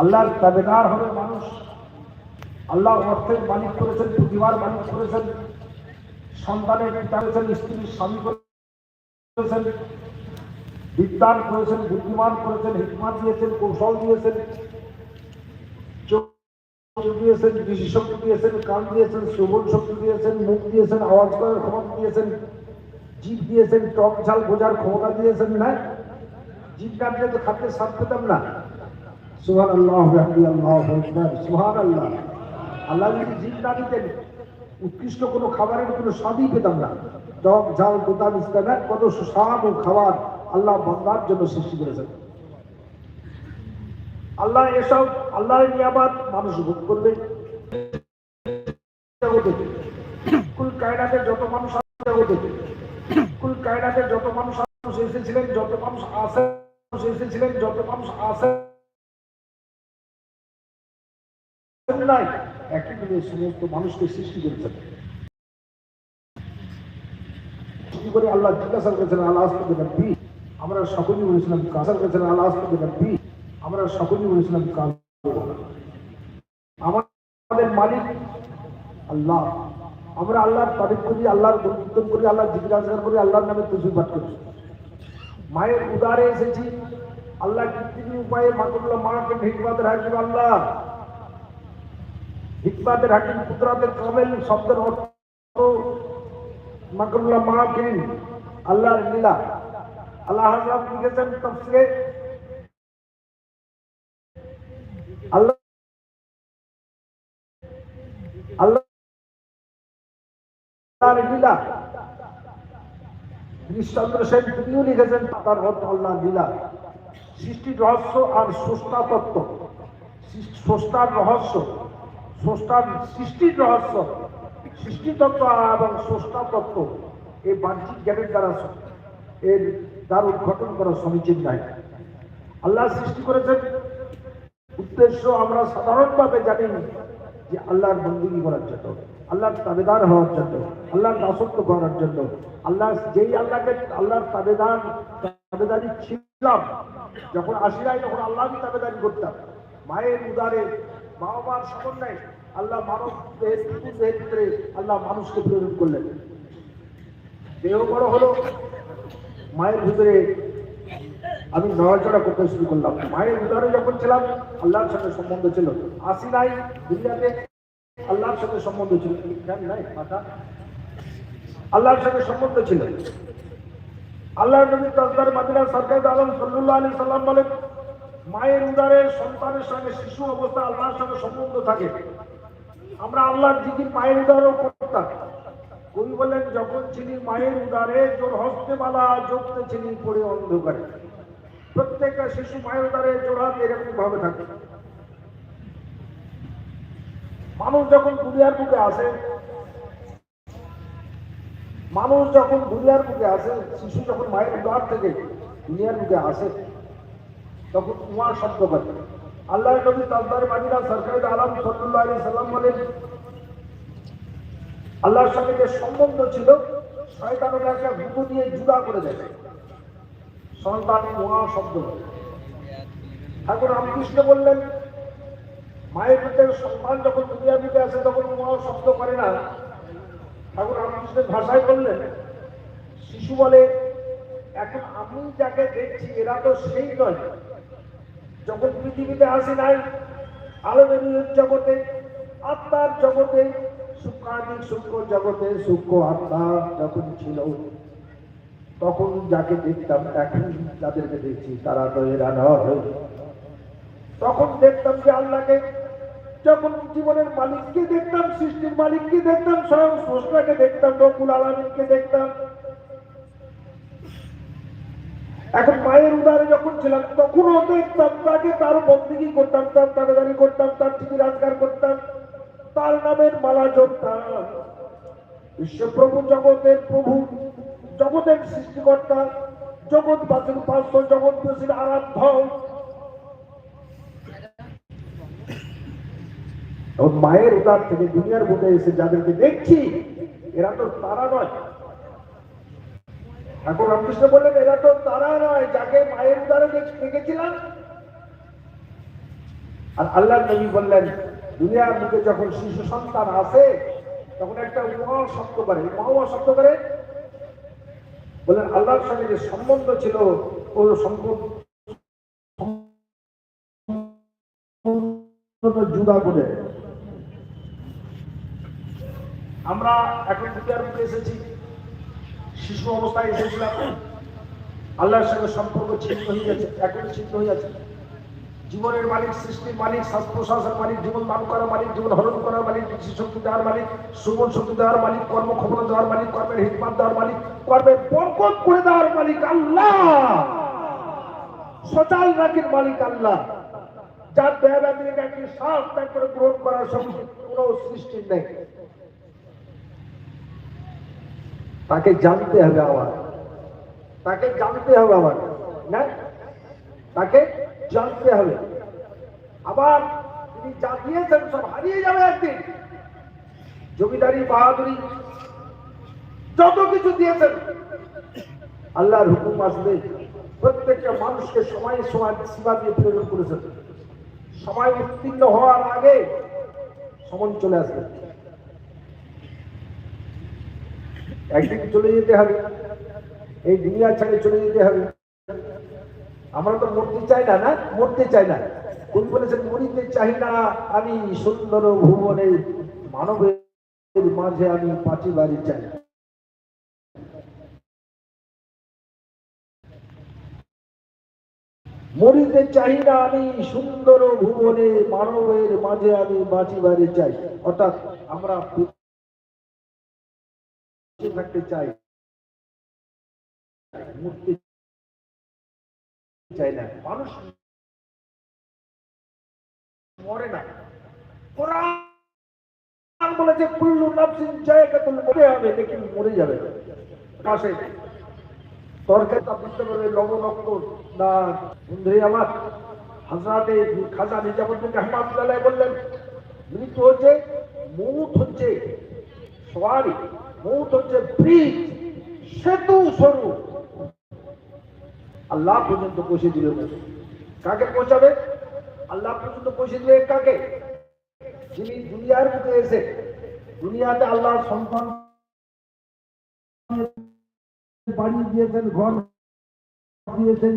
আল্লাহর তাবেদার হবে মানুষ। আল্লাহ অর্থের মালিক করেছেন, প্রতিভার মালিক করেছেন। সন্তানের পিতা করেছেন স্ত্রীর স্বামী করেছেন। বিদ্যান করেছেন, বুদ্ধিমান করেছেন, হিকমাত দিয়েছেন, কৌশল দিয়েছেন। চোখ দিয়েছেন দৃষ্টি দিয়েছেন, কান দিয়েছেন, শ্রবণ শক্তি দিয়েছেন, মুখ দিয়েছেন, আওয়াজ করার ক্ষমতা দিয়েছেন। জিভ দিয়েছেন, টক ঝাল বোঝার ক্ষমতা দিয়েছেন, না? জিভ কাটলে তো খাদ্যের স্বাদ পেতাম না। আল্লাহ আল্লাহ আল্লাহ আল্লাহ উৎকৃষ্ট কোনো খাবারের কোনো স্বাদই পেতাম না। টক ঝাল দোতা মিস্তা কত সুস্বাদ ও খাবার আল্লাহ বান্দার জন্য সৃষ্টি করেছেন। আল্লাহ এসব, আল্লাহর নিয়ামত মানুষ ভোগ করবে কুল কায়নাতে যত মানুষ কুল কায়নাতে যত মানুষ এসেছিলেন, যত মানুষ মানুষ এসেছিলেন, যত মানুষ আছে নাই একই দিনে সমস্ত মানুষকে সৃষ্টি করেছেন। করে আল্লাহ জিজ্ঞাসা করেছেন, আল্লাহ আসতে নব্বী আমরা বলেছিলাম করেছেন, আল্লাহ আসতে নব্বী আমরা বলেছিলাম, কাল আমাদের মালিক আল্লাহ। আমরা আল্লাহর তারিফ করি, আল্লাহর করি, আল্লাহর জিজ্ঞাসা করি, আল্লাহর নামে পাঠ করি। মায়ের উদারে এসেছি। আল্লাহ কৃত্রিম উপায়ে মাকুল্লাহ মাকে হিকমাতের হাকিম আল্লাহ। হিকমাতের হাকিম কুদরাতের কামেল শব্দের অর্থ মাকুল্লাহ মাকে আল্লাহর লীলা। আল্লাহ হাজরাত লিখেছেন তফসিরে সৃষ্টির রহস্য আর স্রষ্টা তত্ত্ব। স্রষ্টার রহস্য স্রষ্টার সৃষ্টির রহস্য সৃষ্টি তত্ত্ব এবং স্রষ্টা তত্ত্ব এই বাহ্যিক জ্ঞানের দ্বারা এর দ্বার উদ্ঘাটন করা সমীচীন নাই। আল্লাহ সৃষ্টি করেছেন। উদ্দেশ্য আমরা সাধারণভাবে জানি যে আল্লাহর বন্দী করার জন্য, আল্লাহর তাবেদার হওয়ার জন্য, আল্লাহর দাসত্ব করার জন্য, আল্লাহ যেই আল্লাহকে, আল্লাহর তাবেদার, তাবেদারি ছিলাম, যখন আসি নাই তখন আল্লাহরই তাবেদারি করতাম। মায়ের উদারে মা বাবার সমন্বয়ে আল্লাহ মানব ভিতরে আল্লাহ মানুষকে প্রেরণ করলেন। দেহ বড় হলো, মায়ের ভিতরে আমি নড়াচড়া করতে শুরু করলাম। মায়ের উদারে যখন ছিলাম, আল্লাহর সাথে সম্বন্ধ ছিল। আসি নাই, দুনিয়াতে আল্লাহর সাথে সম্বন্ধ ছিল। নাই, মাথা। আল্লাহর সাথে সম্বন্ধ ছিল। আল্লাহ নবী তাজদার মাদিনা সরকার আলম সাল্লাল্লাহু আলাইহি সাল্লাম বলেন মায়ের উদারে সন্তানের সঙ্গে শিশু অবস্থা আল্লাহর সঙ্গে সম্বন্ধ থাকে। আমরা আল্লাহর জিকির মায়ের উদারেও করতাম। কবি বলেন, যখন ছিলি মায়ের উদারে, জোর হস্তে মালা জপতে ছিলি পড়ে অন্ধকারে। প্রত্যেকটা শিশু মায়ের উদারে জোড়াত এরকম ভাবে থাকে। মানুষ যখন দুনিয়ার বুকে আসে, মানুষ যখন দুনিয়ার বুকে আসে, শিশু যখন মায়ের উদার থেকে দুনিয়ার বুকে আসে তখন উমা শব্দ করে আল্লাহ নবী তাজদার মাদিনা সরকারি আলম সাল্লাল্লাহু আলাইহি সাল্লাম বলেন, আল্লাহর সঙ্গে যে সম্বন্ধ ছিল, শয়তান ওটাকে ভূত দিয়ে জুদা করে দেবে সন্তান মহা শব্দ বলে। ঠাকুর রামকৃষ্ণ বললেন, মায়ের পেটের সন্তান যখন দুনিয়া দিতে আসে, তখন মহা শব্দ করে না। ঠাকুর রামকৃষ্ণের ভাষায় বললেন, শিশু বলে, এখন আমি যাকে দেখছি, এরা তো সেই নয়। যখন পৃথিবীতে আসি নাই আলোদের জগতে, আত্মার জগতে সূক্ষ্মাধিক সূক্ষ্ম জগতে সূক্ষ্ম আত্মা যখন ছিল, তখন যাকে দেখতাম এখন যাদেরকে দেখছি, তারা তো এরা নয়। তখন দেখতাম যে আল্লাহকে, যখন জীবনের মালিককে দেখতাম, সৃষ্টির মালিককে দেখতাম, স্বয়ং স্রষ্টাকে দেখতাম রকুল আলমীকে দেখতাম এখন মায়ের উদারে যখন ছিলাম, তখনও দেখতাম তাকে তার বন্দিগি করতাম, তার তাবেদারি করতাম, তার টিভি রাজগার করতাম। তার নামের মালা জপতাম। বিশ্বপ্রভু জগতের প্রভু, জগতের সৃষ্টিকর্তা, জগৎ বাসীর পার্শ্ব, জগৎ বাসীর আরাধ্য। মায়ের উদার থেকে দুনিয়ার বুকে এসে যাদেরকে দেখছি, এরা তো তারা নয়। ঠাকুর রামকৃষ্ণ বললেন, এরা তো তারা নয়, যাকে মায়ের দ্বারা দেখ- দেখেছিলাম। আর আল্লাহ নবী বললেন, দুনিয়ার মুখে যখন শিশু সন্তান আসে, তখন একটা মা শব্দ করে মা শব্দ করে। বললেন, আল্লাহর সঙ্গে যে সম্বন্ধ ছিল, ও সম্পর্ক জুদা করে। আমরা এখন দুনিয়ার মুখে এসেছি। শিশু অবস্থায় এসেছিলাম আল্লাহর সঙ্গে সম্পর্ক ছিন্ন হয়ে গেছে এখন ছিন্ন হয়ে আছে জীবনের মালিক, সৃষ্টির মালিক শ্বাস প্রশ্বাসের মালিক, জীবন দান করার মালিক, জীবন হরণ করার মালিক, কৃষি শক্তি দেওয়ার মালিক সুমন শক্তি দেওয়ার মালিক, কর্ম ক্ষমতা দেওয়ার মালিক, কর্মের হিকমাত দেওয়ার মালিক, কর্মের বরকত করে দেওয়ার মালিক আল্লাহ। সচাল রাখির মালিক আল্লাহ। যার দেয়াবাদীকে একটি শ্বাস ত্যাগ করে গ্রহণ করার সঙ্গে কোনো সৃষ্টি নেই। তাকে জানতে হবে আমার তাকে জানতে হবে আমার না? তাকে জানতে হবে। আবার তিনি যা দিয়েছেন সব হারিয়ে যাবে একদিন। জমিদারি, বাহাদুরি, যত কিছু দিয়েছেন, আল্লাহর হুকুম আসবে প্রত্যেকটা মানুষকে সময় সময়, সীমা দিয়ে প্রেরণ করেছেন। সময় উত্তীর্ণ হওয়ার আগে সমন চলে আসবে। একদিন চলে যেতে হবে। এই দুনিয়া ছেড়ে চলে যেতে হবে। আমরা তো মরতে চাই না না? মরতে চাই না। কোন বলেছেন মরিতে চাই না। আমি সুন্দর ভুবনে, মানবের মাঝে আমি পাঁচি বাড়ি চাই। মরিতে চাই না আমি, সুন্দর ভুবনে, মানবের মাঝে আমি বাঁচি বাড়ি চাই। অর্থাৎ আমরা থাকতে চাই মরতে চাই না। মানুষ মরে না। কোরআন বলেছে, কুল্লু নাফসিন জায়গাতুল মরে হবে লেকিন মরে যাবে। পাশে। তরকারি তা বুঝতে পারবে লবণাক্ত না, বন্ধুরে আমার, হাজরাতে খাজা নিজামুদ্দিন রহমাতুল্লাহ বললেন মৃত্যু হচ্ছে, মৌত হচ্ছে, সওয়ারি। মৌত হচ্ছে ব্রিজ সেতু স্বরূপ। আল্লাহ পর্যন্ত পৌঁছে দিল কাকে পৌঁছাবে? আল্লাহ পর্যন্ত পৌঁছে দিবে কাকে? যিনি দুনিয়ার মুখে এসে, দুনিয়াতে আল্লাহর সন্তান বাড়ি দিয়েছেন, ঘর দিয়েছেন